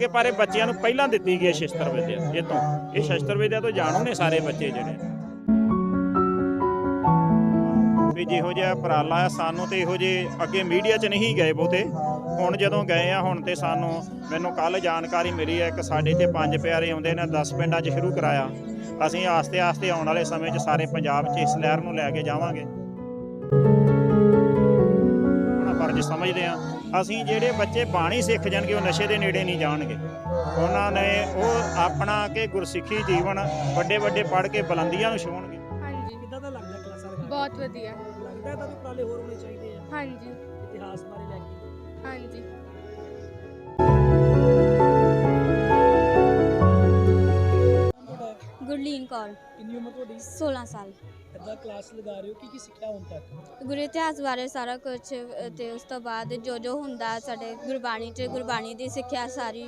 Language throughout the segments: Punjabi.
ਜਾਵਾਂਗੇ ਪਰ ਇਹ ਬੱਚਿਆਂ ਨੂੰ ਪਹਿਲਾਂ ਦਿੱਤੀ ਗਈ ਸ਼ਸਤਰ ਵਿਦਿਆ ਇਹ ਤੋਂ। ਇਹ ਸ਼ਸਤਰ ਵਿਦਿਆ ਤੋਂ ਜਾਣੂ ਨੇ ਸਾਰੇ ਬੱਚੇ ਜਿਹੜੇ। ਵੀ ਜਿਹੋ ਜਿਹਾ ਉਪਰਾਲਾ ਆ ਸਾਨੂੰ ਤੇ ਇਹੋ ਜਿਹੇ ਅੱਗੇ ਮੀਡੀਆ 'ਚ ਨਹੀਂ ਗਏ ਬਹੁਤੇ। ਹੁਣ ਜਦੋਂ ਗਏ ਆ, ਹੁਣ ਤੇ ਸਾਨੂੰ ਮੈਨੂੰ ਕੱਲ ਜਾਣਕਾਰੀ ਮਿਲੀ ਹੈ ਕਿ ਸਾਡੇ ਤੇ ਪੰਜ ਪਿਆਰੇ ਆਉਂਦੇ ਨੇ 10 ਪਿੰਡਾਂ 'ਚ ਸ਼ੁਰੂ ਕਰਾਇਆ। ਅਸੀਂ ਆਸਤੇ ਆਸਤੇ ਆਉਣ ਵਾਲੇ ਸਮੇਂ 'ਚ ਸਾਰੇ ਪੰਜਾਬ 'ਚ ਇਸ ਲਹਿਰ ਨੂੰ ਲੈ ਕੇ ਜਾਵਾਂਗੇ। ਆਪਣਾ ਫਰਜ਼ ਸਮਝਦੇ ਆ ਅਸੀਂ ਜਿਹੜੇ ਬੱਚੇ ਬਾਣੀ ਸਿੱਖ ਜਾਣਗੇ ਉਹ ਨਸ਼ੇ ਦੇ ਨੇੜੇ ਨਹੀਂ ਜਾਣਗੇ। ਉਹਨਾਂ ਨੇ ਉਹ ਆਪਣਾ ਕੇ ਗੁਰਸਿੱਖੀ ਜੀਵਨ ਵੱਡੇ ਵੱਡੇ ਪੜ੍ਹ ਕੇ ਬੁਲੰਦੀਆਂ ਨੂੰ ਛੂਹਣਗੇ। ਹਾਂਜੀ। ਕਿੱਦਾਂ ਦਾ ਲੱਗਦਾ ਕਲਾਸਾਂ? ਬਹੁਤ ਵਧੀਆ। ਲੱਗਦਾ ਤਾਂ ਉਪਰਾਲੇ ਹੋਰ ਹੋਣੇ ਚਾਹੀਦੇ ਆ। ਹਾਂਜੀ। ਇਤਿਹਾਸ ਬਾਰੇ ਲੈ ਕੇ। ਹਾਂਜੀ। ਗੁਰਲੀਨ ਕੌਰ। ਕਿੰਨੀ ਉਮਰ ਤੁਹਾਡੀ? 16 ਸਾਲ। ਕਿੱਦਾਂ ਕਲਾਸ ਲਗਾ ਰਹੇ ਹੋ? ਕੀ ਕੀ ਸਿੱਖਿਆ ਹੁਣ ਤੱਕ? ਗੁਰੂ ਇਤਿਹਾਸ ਬਾਰੇ ਸਾਰਾ ਕੁਝ ਤੇ ਉਸ ਤੋਂ ਬਾਅਦ ਜੋ ਜੋ ਹੁੰਦਾ ਸਾਡੇ ਗੁਰਬਾਣੀ 'ਚ ਗੁਰਬਾਣੀ ਦੀ ਸਿੱਖਿਆ ਸਾਰੀ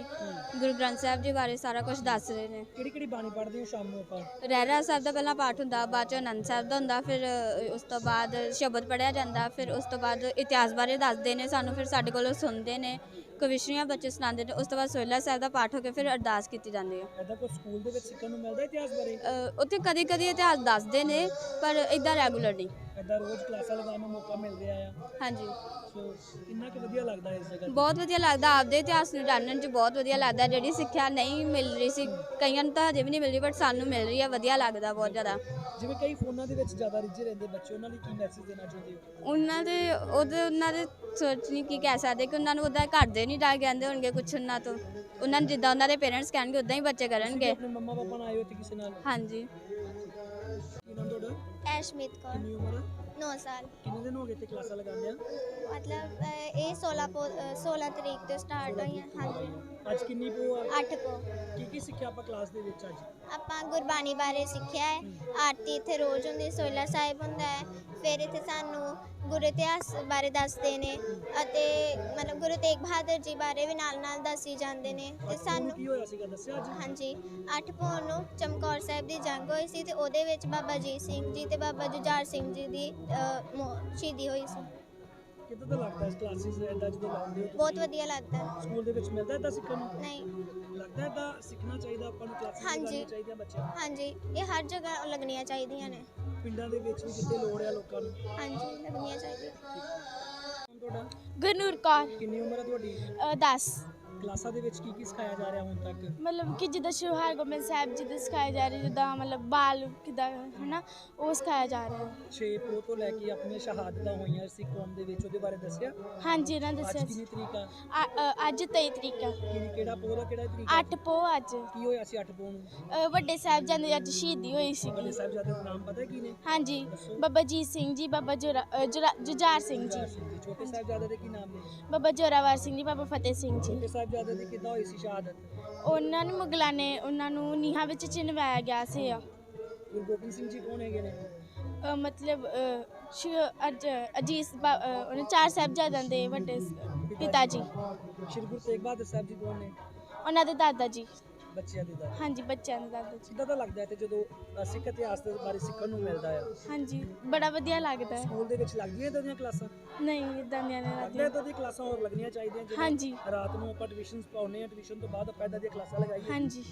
ਗੁਰੂ ਗ੍ਰੰਥ ਸਾਹਿਬ ਜੀ ਬਾਰੇ ਸਾਰਾ ਕੁਝ ਦੱਸ ਰਹੇ ਨੇ। ਕਿਹੜੀ ਕਿਹੜੀ ਬਾਣੀ ਪੜ੍ਹਦੇ ਹੋ ਸ਼ਾਮ ਨੂੰ ਆਪਾਂ? ਰਹਿਰਾ ਸਾਹਿਬ ਦਾ ਪਹਿਲਾਂ ਪਾਠ ਹੁੰਦਾ ਬਾਅਦ ਚ ਆਨੰਦ ਸਾਹਿਬ ਦਾ ਹੁੰਦਾ ਫਿਰ ਉਸ ਤੋਂ ਬਾਅਦ ਸ਼ਬਦ ਪੜਿਆ ਜਾਂਦਾ ਫਿਰ ਉਸ ਤੋਂ ਬਾਅਦ ਇਤਿਹਾਸ ਬਾਰੇ ਦੱਸਦੇ ਨੇ ਸਾਨੂੰ ਫਿਰ ਸਾਡੇ ਕੋਲੋਂ ਸੁਣਦੇ ਨੇ ਕਵਿਸ਼ਰੀਆਂ ਬੱਚੇ ਸੁਣਾਉਂਦੇ ਨੇ ਉਸ ਤੋਂ ਬਾਅਦ ਸੋਹਿਲਾ ਸਾਹਿਬ ਦਾ ਪਾਠ ਹੋ ਕੇ ਫਿਰ ਅਰਦਾਸ ਕੀਤੀ ਜਾਂਦੀ ਹੈ। ਐਦਾਂ ਕੋਈ ਸਕੂਲ ਦੇ ਵਿੱਚ ਸਿੱਖਣ ਨੂੰ ਮਿਲਦਾ ਇਤਿਹਾਸ ਬਾਰੇ? ਉੱਥੇ ਕਦੀ ਕਦੀ ਇਤਿਹਾਸ ਦੱਸਦੇ ਨੇ ਪਰ ਇਦਾਂ ਰੈਗੂਲਰ ਨਹੀਂ। ਐਦਾਂ ਰੋਜ਼ ਕਲਾਸਾਂ ਲਗਾਉਣ ਨੂੰ ਮੌਕਾ ਮਿਲ ਰਿਹਾ ਆ। ਹਾਂਜੀ। ਸੋ ਕਿੰਨਾ ਕੁ ਵਧੀਆ ਲੱਗਦਾ ਇਸ ਜਗ੍ਹਾ ਤੇ? ਬਹੁਤ ਵਧੀਆ ਲੱਗਦਾ ਆਪਦੇ ਇਤਿਹਾਸ ਨੂੰ ਜਾਣਨ 'ਚ ਬਹੁਤ ਵਧੀਆ ਲੱਗਦਾ ਜਿਹੜੀ ਸਿੱਖਿਆ ਨਹੀਂ ਮਿਲ ਰਹੀ ਸੀ ਕਈਆਂ ਨੂੰ ਤਾਂ ਹਜੇ ਵੀ ਨਹੀਂ ਮਿਲ ਰਹੀ ਬਟ ਸਾਨੂੰ ਮਿਲ ਰਹੀ ਹੈ ਵਧੀਆ ਲੱਗਦਾ ਬਹੁਤ ਜ਼ਿਆਦਾ। ਜਿਵੇਂ ਕਈ ਫੋਨਾਂ ਦੇ ਵਿੱਚ ਜ਼ਿਆਦਾ ਰਿੱਝੇ ਰਹਿੰਦੇ ਬੱਚੇ ਉਹਨਾਂ ਲਈ ਕੀ ਮੈਸੇਜ ਦੇਣਾ ਚਾਹੁੰਦੇ ਹੋ? ਉਹਨਾਂ ਦੇ ਉਹਦੇ ਉਹਨਾਂ ਦੇ ਸੋਚ ਨਹੀਂ ਕੀ ਕਹਿ ਸਕਦੇ ਕਿ ਉਹਨਾਂ ਨੂੰ ਉਹਦਾ ਘਰ ਦੇ ਨਹੀਂ ਡਰ ਕਹਿੰਦੇ ਹੋਣਗੇ ਕੁਛ ਉਹਨਾਂ ਤੋਂ। ਉਹਨਾਂ ਨੂੰ ਜਿੱਦਾਂ ਉਹਨਾਂ ਦੇ ਪੇਰੈਂਟਸ ਕਹਿਣਗੇ ਉਦਾਂ ਹੀ ਬੱਚੇ ਤੁਸੀਂ ਕਰਨਗੇ ਆਪਣੇ ਮੰਮਾ ਪਾਪਾ ਨਾਲ ਆਏ ਹੋ ਤੇ ਕਿਸੇ ਨਾਲ? ਹਾਂਜੀ। ਐਸ਼ਮੀਤ ਕੌਰ। ਕਿੰਨੀ ਉਮਰ ਹੈ 9 ਸਾਲ। ਕਿੰਨੇ ਦਿਨ ਹੋ ਗਏ ਤੇ ਕਲਾਸਾਂ ਲਗਾਉਂਦੇ ਆ? ਮਤਲਬ ਇਹ 16 ਪੋ- ਅਹ, 16 ਤਰੀਕ ਤੋਂ ਸਟਾਰਟ ਹੋਈਆਂ ਹਾਂਜੀ। ਅੱਜ ਕਿੰਨੀ ਪੋ ਆ 8 ਕੋ। ਕੀ ਕੀ ਸਿੱਖਿਆ ਆਪਾਂ ਕਲਾਸ ਦੇ ਵਿੱਚ ਅੱਜ? ਆਪਾਂ ਗੁਰਬਾਣੀ ਬਾਰੇ ਸਿੱਖਿਆ ਹੈ। ਆਰਤੀ ਇੱਥੇ ਰੋਜ਼ ਹੁੰਦੀ ਸੋਹਿਲਾ ਸਾਹਿਬ ਹੁੰਦਾ ਹੈ। ਫਿਰ ਇੱਥੇ ਸਾਨੂੰ ਗੁਰੂ ਇਤਿਹਾਸ ਬਾਰੇ ਦੱਸਦੇ ਨੇ ਅਤੇ ਮਤਲਬ ਗੁਰੂ ਤੇਗ ਬਹਾਦਰ ਜੀ ਬਾਰੇ ਵੀ ਨਾਲ ਨਾਲ ਦੱਸੀ ਜਾਂਦੇ ਨੇ ਤੇ ਸਾਨੂੰ ਕੀ ਹੋਇਆ ਸੀਗਾ ਦੱਸਿਆ ਅੱਜ? ਹਾਂਜੀ 8 ਪੌਣ ਨੂੰ ਚਮਕੌਰ ਸਾਹਿਬ ਦੀ ਜੰਗ ਹੋਈ ਸੀ ਤੇ ਉਹਦੇ ਵਿੱਚ ਬਾਬਾ ਜੀਤ ਸਿੰਘ ਜੀ ਤੇ ਬਾਬਾ ਜੁਝਾਰ ਸਿੰਘ ਜੀ ਦੀ ਅਹ, ਮੌ- ਸ਼ਹੀਦੀ ਹੋਈ ਸੀ। ਕਿੱਦਾਂ ਦਾ ਲੱਗਦਾ ਇਸ ਕਲਾਸਿਸ ਐਦਾਂ ਜਦੋਂ ਲਾਉਂਦੇ ਹੋ ਬਹੁਤ? ਵਧੀਆ ਲੱਗਦਾ। ਹੈ। ਸਕੂਲ ਦੇ ਵਿੱਚ ਮਿਲਦਾ ਐਦਾਂ ਸਿੱਖਣ ਨੂੰ? ਨਹੀਂ। ਲੱਗਦਾ ਐਦਾਂ ਸਿੱਖਣਾ ਚਾਹੀਦਾ ਆਪਾਂ ਨੂੰ ਕਲਾਸਿਸ ਹਾਂਜੀ। ਲਗਾਉਣੀਆਂ ਚਾਹੀਦੀਆਂ ਬੱਚਿਆਂ ਹਾਂਜੀ। ਇਹ ਹਰ ਜਗ੍ਹਾ ਲੱਗਣੀਆਂ ਚਾਹੀਦੀਆਂ ਨੇ। ਪਿੰਡਾਂ ਦੇ ਵਿੱਚ ਵੀ ਜਿੱਥੇ ਲੋੜ ਆ ਲੋਕਾਂ ਨੂੰ? ਹਾਂਜੀ ਲੱਗਣੀਆਂ ਚਾਹੀਦੀਆਂ। ਹੁਣ ਤੁਹਾਡਾ? ਗਨੂਰ ਕੌਰ। ਕਿੰਨੀ ਉਮਰ ਹੈ ਤੁਹਾਡੀ? 10 ਕਲਾਸਾਂ ਦੇ ਵਿੱਚ ਕੀ ਕੀ ਸਿਖਾਇਆ ਜਾ ਰਿਹਾ ਹੁਣ ਤੱਕ? ਮਤਲਬ ਕਿ ਜਿੱਦਾਂ ਸ਼੍ਰੀ ਹਰਗੋਬਿੰਦ ਸਾਹਿਬ ਜੀ ਦੇ ਸਿਖਾਇਆ ਜਾ ਰਿਹਾ ਜਿੱਦਾਂ ਮਤਲਬ ਬਾਲ ਕਿੱਦਾਂ ਹਨਾ ਉਹ ਸਿਖਾਇਆ ਜਾ ਰਿਹਾ। 6 ਪੋ ਤੋਂ ਲੈ ਕੇ ਆਪਣੀਆਂ ਸ਼ਹਾਦਤਾਂ ਹੋਈਆਂ ਸਿੱਖ ਕੌਮ ਦੇ ਵਿੱਚ ਉਹਦੇ ਬਾਰੇ ਦੱਸਿਆ? ਹਾਂਜੀ ਇਹਨਾਂ ਅੱਜ ਦੱਸਿਆ ਕਿੰਨੀ ਤਰੀਕ ਆ? ਅ- ਅ- ਅੱਜ 23 ਤਰੀਕ ਆ। ਕਿਹੜੀ ਕਿਹੜਾ ਪੋ ਦਾ ਕਿਹੜਾ ਤਰੀਕ ਆ? 8 ਪੋ ਅੱਜ। ਕੀ ਹੋਇਆ ਸੀ 8 ਪੋ ਨੂੰ? ਅ, ਵੱਡੇ ਸਾਹਿਬ ਦੀ ਅੱਜ ਸ਼ਹੀਦੀ ਹੋਈ ਵੱਡੇ ਸੀਗੀ ਸਾਹਿਬਜ਼ਾਦੇ ਦਾ ਨਾਮ ਪਤਾ ਕੀ ਨੇ? ਹਾਂਜੀ ਦੱਸੋ। ਬਾਬਾ ਜੀਤ ਸਿੰਘ ਜੀ ਬਾਬਾ ਜੁਰਾ- ਅ, ਜੁਰਾ- ਜੁਝਾਰ ਸਿੰਘ ਜੁਝਾਰ ਜੀ ਸਿੰਘ ਜੀ। ਛੋਟੇ ਸਾਹਿਬਜ਼ਾਦੇ ਦੇ ਕੀ ਨਾਮ ਨੇ? ਬਾਬਾ ਜੋਰਾਵਰ ਸਿੰਘ ਜੀ ਬਾਬਾ ਫਤਿਹ ਸਿੰਘ ਜੀ। ਛੋਟੇ ਸਾਹਿਬਜ਼ਾਦੇ ਦੀ ਕਿੱਦਾਂ ਹੋਈ ਸੀ ਸ਼ਹਾਦਤ? ਉਹਨਾਂ ਨੂੰ ਮੁਗਲਾਂ ਨੇ ਉਹਨਾਂ ਨੂੰ ਨੀਹਾਂ ਵਿੱਚ ਚਿਣਵਾਇਆ ਗਿਆ ਸੀ। ਗੁਰੂ ਗੋਬਿੰਦ ਸਿੰਘ ਜੀ ਕੌਣ ਹੈਗੇ ਨੇ? ਅ, ਮਤਲਬ ਅ, ਸ਼੍ਰੀ ਅਜ ਅਜੀਤ ਬਾ- ਅ, ਉਹਨੇ ਚਾਰ ਸਾਹਿਬਜ਼ਾਦਿਆਂ ਦੇ ਵੱਡੇ ਸ- ਪਿਤਾ ਜੀ। ਸ਼੍ਰੀ ਗੁਰੂ ਤੇਗ ਬਹਾਦਰ ਸਾਹਿਬ ਜੀ ਕੌਣ ਨੇ? ਉਹਨਾਂ ਦੇ ਦਾਦਾ ਜੀ। ਬੱਚਿਆਂ ਦੇ ਦਾ ਹਾਂਜੀ ਬੱਚਿਆਂ ਦੇ ਦਾਦਾ ਜੀ। ਕਿੱਦਾਂ ਦਾ ਲੱਗਦਾ ਹੈ ਤੇ ਜਦੋਂ ਅ, ਸਿੱਖ ਇਤਿਹਾਸ ਦੇ ਬਾਰੇ ਸਿੱਖਣ ਨੂੰ ਮਿਲਦਾ ਆ? ਹਾਂਜੀ ਬੜਾ ਵਧੀਆ ਲੱਗਦਾ ਹੈ। ਸਕੂਲ ਦੇ ਵਿੱਚ ਲੱਗਦੀਆਂ ਇਦਾਂ ਦੀਆਂ ਕਲਾਸਾਂ? ਨਹੀਂ ਇਦਾਂ ਦੀਆਂ ਨਹੀਂ ਲੱਗਦਾ ਲੱਗਦੀਆਂ। ਇਦਾਂ ਦੀਆਂ ਕਲਾਸਾਂ ਹੋਰ ਲੱਗਣੀਆਂ ਚਾਹੀਦੀਆਂ ਜਿਵੇਂ ਹਾਂਜੀ। ਰਾਤ ਨੂੰ ਆਪਾਂ ਟਿਊਸ਼ਨਸ ਪਾਉਨੇ ਆ ਟਿਊਸ਼ਨ ਤੋਂ ਬਾਅਦ ਆਪਾਂ ਇਦਾਂ ਦੀਆਂ ਕਲਾਸਾਂ ਲਗਾਈਏ? ਹਾਂਜੀ।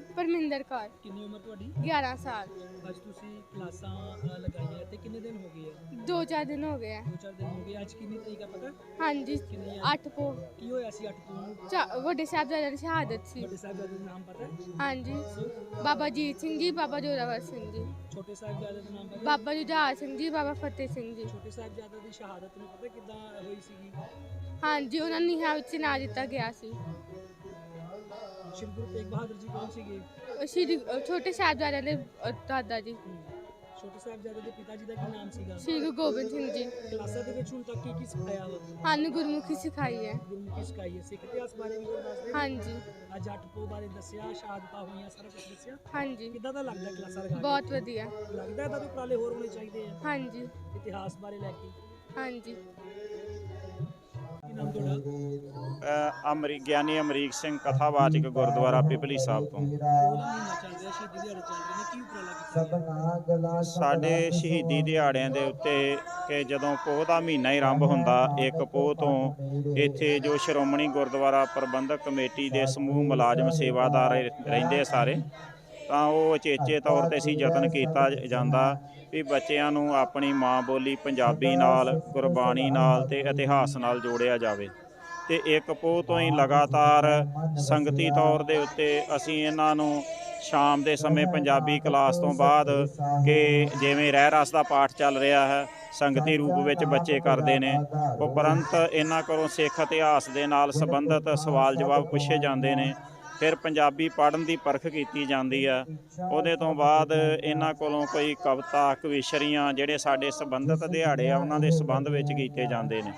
ਪਰਮਿੰਦਰ ਕੌਰ। ਕਿੰਨੀ ਉਮਰ ਤੁਹਾਡੀ? 11 ਸਾਲ। ਅੱਜ ਤੁਸੀਂ ਕਲਾਸਾਂ ਅ, ਲਗਾਈਆਂ ਤੇ ਕਿੰਨੇ ਦਿਨ ਹੋ ਗਏ ਆ? ਦੋ ਚਾਰ ਦਿਨ ਹੋ ਗਏ ਆ। ਦੋ ਚਾਰ ਦਿਨ ਹੋ ਗਏ। ਅੱਜ ਕਿੰਨੀ ਤਰੀਕ ਆ ਪਤਾ? ਹਾਂਜੀ ਕਿੰਨੀ ਆ? 8 ਪੋ ਕੀ ਹੋਇਆ ਸੀ 8 ਨੂੰ? ਚਾ- ਵੱਡੇ ਸਾਹਿਬਜ਼ਾਦਿਆਂ ਦੀ ਸ਼ਹਾਦਤ ਸੀ। ਵੱਡੇ ਸਾਹਿਬਜ਼ਾਦੇ ਦਾ ਨਾਮ ਪਤਾ ਹੈ? ਹਾਂਜੀ। ਬਾਬਾ ਜੀਤ ਸਿੰਘ ਜੀ ਬਾਬਾ ਜੋਰਾਵਰ ਸਿੰਘ ਜੀ। ਛੋਟੇ ਸਾਹਿਬਜ਼ਾਦੇ ਦਾ ਨਾਮ ਪਤਾ ਹੈ? ਬਾਬਾ ਜੁਝਾਰ ਸਿੰਘ ਜੀ ਬਾਬਾ ਫਤਿਹ ਸਿੰਘ ਜੀ। ਛੋਟੇ ਸਾਹਿਬਜ਼ਾਦੇ ਦੀ ਸ਼ਹਾਦਤ ਨੂੰ ਪਤਾ ਕਿੱਦਾਂ ਹੋਈ ਸੀਗੀ? ਹਾਂਜੀ ਉਹਨਾਂ ਨੂੰ ਨਿਹਾਂ ਵਿੱਚ ਨਾ ਦਿੱਤਾ ਗਿਆ ਸੀ। ਸ਼੍ਰੀ ਗੁਰੂ ਤੇਗ ਬਹਾਦਰ ਜੀ ਕੌਣ ਸੀਗੇ? ਉਹ ਸ਼੍ਰੀ ਅ, ਛੋਟੇ ਸਾਹਿਬਜ਼ਾਦਿਆਂ ਦੇ ਦਾਦਾ ਜੀ। ਛੋਟੇ ਸਾਹਿਬਜ਼ਾਦੇ ਦੇ ਪਿਤਾ ਜੀ ਦਾ ਕੀ ਨਾਮ ਸੀਗਾ? ਸ਼੍ਰੀ ਗੁਰੂ ਗੋਬਿੰਦ ਸਿੰਘ ਜੀ। ਕਲਾਸਾਂ ਦੇ ਵਿੱਚ ਹੁਣ ਤੱਕ ਕੀ ਕੀ ਸਿਖਾਇਆ ਵਾ? ਸਾਨੂੰ ਗੁਰਮੁਖੀ ਸਿਖਾਈ ਹੈ। ਗੁਰਮੁਖੀ ਸਿਖਾਈ ਹੈ। ਸਿੱਖ ਇਤਿਹਾਸ ਬਾਰੇ ਵੀ ਹੋਰ ਦੱਸਦੇ ਹਾਂਜੀ। ਅੱਜ ਅੱਠ ਪੋ ਬਾਰੇ ਦੱਸਿਆ ਸ਼ਹਾਦਤਾਂ ਹੋਈਆਂ ਸਾਰਾ ਕੁਝ ਦੱਸਿਆ। ਹਾਂਜੀ। ਕਿੱਦਾਂ ਦਾ ਲੱਗਦਾ ਕਲਾਸਾਂ ਲਗਾ ਕੇ? ਬਹੁਤ ਵਧੀਆ। ਲੱਗਦਾ ਇਹਦਾ ਵੀ ਉਪਰਾਲੇ ਹੋਰ ਹੋਣੇ ਚਾਹੀਦੇ ਆ। ਹਾਂਜੀ। ਇਤਿਹਾਸ ਬਾਰੇ ਲੈ ਕੇ। ਹਾਂਜੀ। ਕੀ ਕੀ ਨਾਮ ਤੁਹਾਡਾ ਅ, ਅਮਰੀ, ਗਿਆਨੀ ਅਮਰੀਕ ਸਿੰਘ ਕਥਾਵਾਚਕ ਗੁਰਦੁਆਰਾ ਪਿਪਲੀ ਸਾਹਿਬ ਤੋਂ। ਸਾਡੇ ਸ਼ਹੀਦੀ ਦਿਹਾੜਿਆਂ ਦੇ ਉੱਤੇ ਕਿ ਜਦੋਂ ਪੋਹ ਦਾ ਮਹੀਨਾ ਹੀ ਆਰੰਭ ਹੁੰਦਾ, ਇੱਕ ਪੋਹ ਤੋਂ ਇੱਥੇ ਜੋ ਸ਼੍ਰੋਮਣੀ ਗੁਰਦੁਆਰਾ ਪ੍ਰਬੰਧਕ ਕਮੇਟੀ ਦੇ ਸਮੂਹ ਮੁਲਾਜ਼ਮ ਸੇਵਾਦਾਰ ਰਹਿੰਦੇ ਸਾਰੇ ਤਾਂ ਉਹ ਉਚੇਚੇ ਤੌਰ ਤੇ ਸੀ ਯਤਨ ਕੀਤਾ ਜਾਂਦਾ ਵੀ ਬੱਚਿਆਂ ਨੂੰ ਆਪਣੀ ਮਾਂ ਬੋਲੀ ਪੰਜਾਬੀ ਨਾਲ, ਗੁਰਬਾਣੀ ਨਾਲ ਤੇ ਇਤਿਹਾਸ ਨਾਲ ਜੋੜਿਆ ਜਾਵੇ। ਤੇ ਇੱਕ ਪੋਹ ਤੋਂ ਹੀ ਲਗਾਤਾਰ ਸੰਗਤੀ ਤੌਰ ਦੇ ਉੱਤੇ ਅਸੀਂ ਇਹਨਾਂ ਨੂੰ ਸ਼ਾਮ ਦੇ ਸਮੇਂ ਪੰਜਾਬੀ ਕਲਾਸ ਤੋਂ ਬਾਅਦ ਕਿ ਜਿਵੇਂ ਰਹਿ ਰਸ ਦਾ ਪਾਠ ਚੱਲ ਰਿਹਾ ਹੈ, ਸੰਗਤੀ ਰੂਪ ਵਿੱਚ ਬੱਚੇ ਕਰਦੇ ਨੇ, ਉਪਰੰਤ ਇਹਨਾਂ ਕੋਲੋਂ ਸਿੱਖ ਇਤਿਹਾਸ ਦੇ ਨਾਲ ਸੰਬੰਧਿਤ ਸਵਾਲ ਜਵਾਬ ਪੁੱਛੇ ਜਾਂਦੇ ਨੇ। ਫਿਰ ਪੰਜਾਬੀ ਪੜ੍ਹਨ ਦੀ ਪਰਖ ਕੀਤੀ ਜਾਂਦੀ ਆ। ਉਹਦੇ ਤੋਂ ਬਾਅਦ ਇਹਨਾਂ ਕੋਲੋਂ ਕੋਈ ਕਵਿਤਾ, ਕਵਿਸ਼ਰੀਆਂ ਜਿਹੜੇ ਸਾਡੇ ਸੰਬੰਧਿਤ ਦਿਹਾੜੇ ਆ, ਉਹਨਾਂ ਦੇ ਸੰਬੰਧ ਵਿੱਚ ਕੀਤੇ ਜਾਂਦੇ ਨੇ।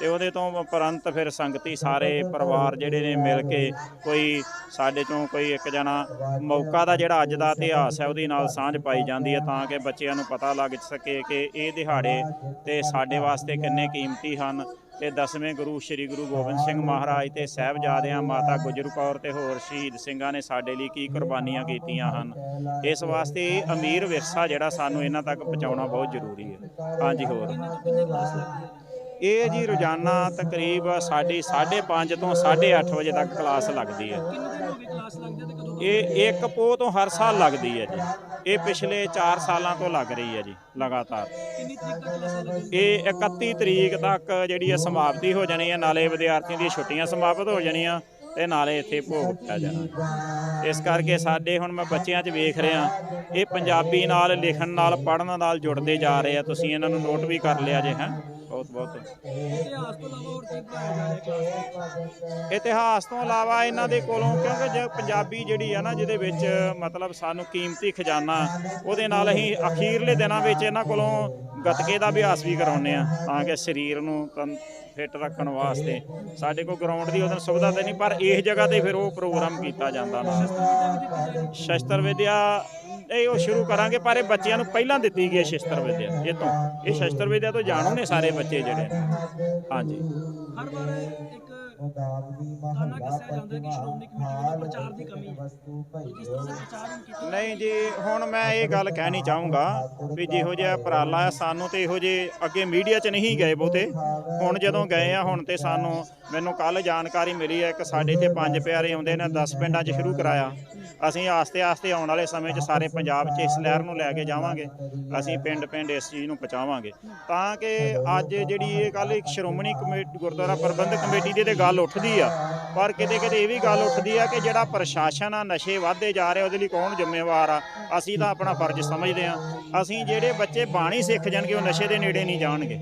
ਤੇ ਉਹਦੇ ਤੋਂ ਉਪਰੰਤ ਫਿਰ ਸੰਗਤੀ ਸਾਰੇ ਪਰਿਵਾਰ ਜਿਹੜੇ ਨੇ ਮਿਲ ਕੇ ਕੋਈ ਸਾਡੇ ਚੋਂ ਕੋਈ ਇੱਕ ਜਣਾ ਮੌਕਾ ਦਾ ਜਿਹੜਾ ਅੱਜ ਦਾ ਇਤਿਹਾਸ ਹੈ, ਉਹਦੇ ਨਾਲ ਸਾਂਝ ਪਾਈ ਜਾਂਦੀ ਹੈ ਤਾਂ ਕਿ ਬੱਚਿਆਂ ਨੂੰ ਪਤਾ ਲੱਗ ਸਕੇ ਕਿ ਇਹ ਦਿਹਾੜੇ ਤੇ ਸਾਡੇ ਵਾਸਤੇ ਕਿੰਨੇ ਕੀਮਤੀ ਹਨ। ਤੇ ਦਸਵੇਂ ਗੁਰੂ ਸ੍ਰੀ ਗੁਰੂ ਗੋਬਿੰਦ ਸਿੰਘ ਮਹਾਰਾਜ ਤੇ ਸਾਹਿਬਜ਼ਾਦਿਆਂ ਮਾਤਾ ਗੁਜਰ ਕੌਰ ਤੇ ਹੋਰ ਸ਼ਹੀਦ ਸਿੰਘਾਂ ਨੇ ਸਾਡੇ ਲਈ ਕੀ ਕੁਰਬਾਨੀਆਂ ਕੀਤੀਆਂ ਹਨ। ਇਸ ਵਾਸਤੇ ਅਮੀਰ ਵਿਰਸਾ ਜਿਹੜਾ ਸਾਨੂੰ ਇਹਨਾਂ ਤੱਕ ਪਹੁੰਚਾਉਣਾ ਬਹੁਤ ਜ਼ਰੂਰੀ ਹੈ। ਹਾਂਜੀ, ਹੋਰ। ਇਹ ਜੀ ਰੋਜ਼ਾਨਾ ਤਕਰੀਬ ਸਾਡੀ 5:30 ਤੋਂ 8:30 ਵਜੇ ਤੱਕ ਕਲਾਸ ਲੱਗਦੀ ਹੈ। ਇਹ ਇੱਕ ਪੋਹ ਤੋਂ ਹਰ ਸਾਲ ਲੱਗਦੀ ਹੈ ਜੀ। ਇਹ ਪਿਛਲੇ 4 ਸਾਲਾਂ ਤੋਂ ਲੱਗ ਰਹੀ ਹੈ ਜੀ ਲਗਾਤਾਰ। ਇਹ 31 ਤਰੀਕ ਤੱਕ ਜਿਹੜੀ ਹੈ ਸਮਾਪਤੀ ਹੋ ਜਾਣੀ ਹੈ ਨਾਲੇ ਵਿਦਿਆਰਥੀਆਂ ਦੀਆਂ ਛੁੱਟੀਆਂ ਸਮਾਪਤ ਹੋ ਜਾਣੀਆਂ ਤੇ ਨਾਲੇ ਇੱਥੇ ਭੋਗ ਪਿਆ ਜਾਣਾ। ਇਸ ਕਰਕੇ ਸਾਡੇ ਹੁਣ ਮੈਂ ਬੱਚਿਆਂ 'ਚ ਵੇਖ ਰਿਹਾ ਇਹ ਪੰਜਾਬੀ ਨਾਲ ਲਿਖਣ ਨਾਲ ਪੜ੍ਹਨ ਨਾਲ ਜੁੜਦੇ ਜਾ ਰਹੇ ਆ। ਤੁਸੀਂ ਇਹਨਾਂ ਨੂੰ ਨੋਟ ਵੀ ਕਰ ਲਿਆ ਜੇ ਹੈ। ਬਹੁਤ ਬਹੁਤ। ਇਤਿਹਾਸ ਤੋਂ ਇਲਾਵਾ ਇਹਨਾਂ ਦੇ ਕੋਲੋਂ ਕਿਉਂਕਿ ਜੇ ਪੰਜਾਬੀ ਜਿਹੜੀ ਆ ਨਾ ਜਿਹਦੇ ਵਿੱਚ ਮਤਲਬ ਸਾਨੂੰ ਕੀਮਤੀ ਖਜ਼ਾਨਾ ਉਹਦੇ ਨਾਲ ਅਸੀਂ ਅਖੀਰਲੇ ਦਿਨਾਂ ਵਿੱਚ ਇਹਨਾਂ ਕੋਲੋਂ ਗੱਤਕੇ ਦਾ ਅਭਿਆਸ ਵੀ ਕਰਾਉਂਦੇ ਆ ਤਾਂ ਕਿ ਸਰੀਰ ਨੂੰ ਫਿੱਟ ਰੱਖਣ ਵਾਸਤੇ। ਸਾਡੇ ਕੋਲ ਗਰਾਊਂਡ ਦੀ ਉਹਦਾਂ ਸੁਵਿਧਾ ਤੇ ਨਹੀਂ ਪਰ ਇਸ ਜਗ੍ਹਾ ਤੇ ਫਿਰ ਉਹ ਪ੍ਰੋਗਰਾਮ ਕੀਤਾ ਜਾਂਦਾ ਨਾ। ਸ਼ਸਤਰ ਵਿਦਿਆ ਇਹ ਉਹ ਸ਼ੁਰੂ ਕਰਾਂਗੇ, ਪਰ ਇਹ ਬੱਚਿਆਂ ਨੂੰ ਪਹਿਲਾਂ ਦਿੱਤੀ ਗਈ ਹੈ ਸ਼ਸਤਰ ਵਿਦਿਆ ਇਹ ਤੋਂ। ਇਹ ਸ਼ਸਤਰ ਵਿਦਿਆ ਤੋਂ ਜਾਣੂ ਨੇ ਸਾਰੇ ਬੱਚੇ ਜਿਹੜੇ। ਹਾਂਜੀ। ਹਰ ਵਾਰ ਇੱਕ ਹੈ। ਨਹੀਂ ਜੀ ਹੁਣ ਮੈਂ ਇਹ ਗੱਲ ਕਹਿਣੀ ਚਾਹੂੰਗਾ ਵੀ ਜਿਹੋ ਜਿਹਾ ਉਪਰਾਲਾ ਆ ਸਾਨੂੰ ਤੇ ਇਹੋ ਜਿਹੇ ਅੱਗੇ ਮੀਡੀਆ 'ਚ ਨਹੀਂ ਗਏ ਬਹੁਤੇ। ਹੁਣ ਜਦੋਂ ਗਏ ਆ ਹੁਣ ਤੇ ਸਾਨੂੰ ਮੈਨੂੰ ਕੱਲ ਜਾਣਕਾਰੀ ਮਿਲੀ ਹੈ ਕਿ ਸਾਡੇ ਇੱਥੇ ਪੰਜ ਪਿਆਰੇ ਆਉਂਦੇ ਨੇ 10 ਪਿੰਡਾਂ 'ਚ ਸ਼ੁਰੂ ਕਰਾਇਆ। ਅਸੀਂ ਆਸਤੇ ਆਸਤੇ ਆਉਣ ਵਾਲੇ ਸਮੇਂ 'ਚ ਸਾਰੇ ਪੰਜਾਬ 'ਚ ਇਸ ਲਹਿਰ ਨੂੰ ਲੈ ਕੇ ਜਾਵਾਂਗੇ। ਅਸੀਂ ਪਿੰਡ ਪਿੰਡ ਇਸ ਚੀਜ਼ ਨੂੰ ਪਹੁੰਚਾਵਾਂਗੇ। ਤਾਂ ਕਿ ਅੱਜ ਜਿਹੜੀ ਇਹ ਗੱਲ ਇੱਕ ਸ਼੍ਰੋਮਣੀ ਕਮੇਟੀ ਗੁਰਦੁਆਰਾ ਪ੍ਰਬੰਧਕ ਕਮੇਟੀ ਦੀ ਤੇ ਗੱਲ ਉੱਠਦੀ ਆ। ਪਰ ਕਿਤੇ ਕਿਤੇ ਇਹ ਵੀ ਗੱਲ ਉੱਠਦੀ ਆ ਕਿ ਜਿਹੜਾ ਪ੍ਰਸ਼ਾਸਨ ਆ, ਨਸ਼ੇ ਵਧਦੇ ਜਾ ਰਹੇ ਉਹਦੇ ਲਈ ਕੌਣ ਜ਼ਿੰਮੇਵਾਰ ਆ? ਅਸੀਂ ਤਾਂ ਆਪਣਾ ਫਰਜ਼ ਸਮਝਦੇ ਆ। ਅਸੀਂ ਜਿਹੜੇ ਬੱਚੇ ਬਾਣੀ ਸਿੱਖ ਜਾਣਗੇ, ਉਹ ਨਸ਼ੇ ਦੇ ਨੇੜੇ ਨਹੀਂ ਜਾਣਗੇ।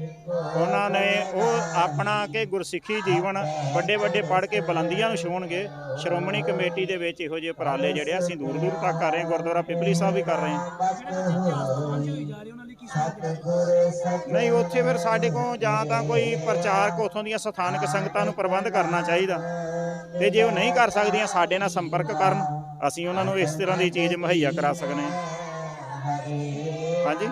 ਉਹਨਾਂ ਨੇ ਉਹ ਆਪਣਾ ਕਿ ਗੁਰਸਿੱਖੀ ਜੀਵਨ ਵੱਡੇ ਵੱਡੇ ਪੜ੍ਹ ਕੇ ਬੁਲੰਦੀਆਂ ਨੂੰ ਛੂਹਣਗੇ। ਸ਼੍ਰੋਮਣੀ ਕਮੇਟੀ ਦੇ ਵਿੱਚ ਇਹੋ ਜਿਹੇ ਉਪਰਾਲੇ ਜਿਹੜੇ ਆ ਅਸੀਂ ਦੂਰ ਦੂਰ ਤੱਕ ਕਰ ਰਹੇ ਹਾਂ, ਗੁਰਦੁਆਰਾ ਪਿਪਲੀ ਸਾਹਿਬ ਵੀ ਕਰ ਰਹੇ ਹਾਂ। ਨਹੀਂ, ਉੱਥੇ ਫਿਰ ਸਾਡੇ ਕੋਲ ਜਾਂ ਤਾਂ ਕੋਈ ਪ੍ਰਚਾਰਕ ਉਥੋਂ ਦੀਆਂ ਸਥਾਨਕ ਸੰਗਤਾਂ ਨੂੰ ਪ੍ਰਬੰਧ ਕਰਨਾ ਚਾਹੀਦਾ। ਤੇ ਜੇ ਉਹ ਨਹੀਂ ਕਰ ਸਕਦੀਆਂ, ਸਾਡੇ ਨਾਲ ਸੰਪਰਕ ਕਰਨ। ਅਸੀਂ ਉਹਨਾਂ ਨੂੰ ਇਸ ਤਰ੍ਹਾਂ ਦੀ ਚੀਜ਼ ਮੁਹੱਈਆ ਕਰਾ ਸਕਨੇ ਹਾਂ। ਹਾਂਜੀ?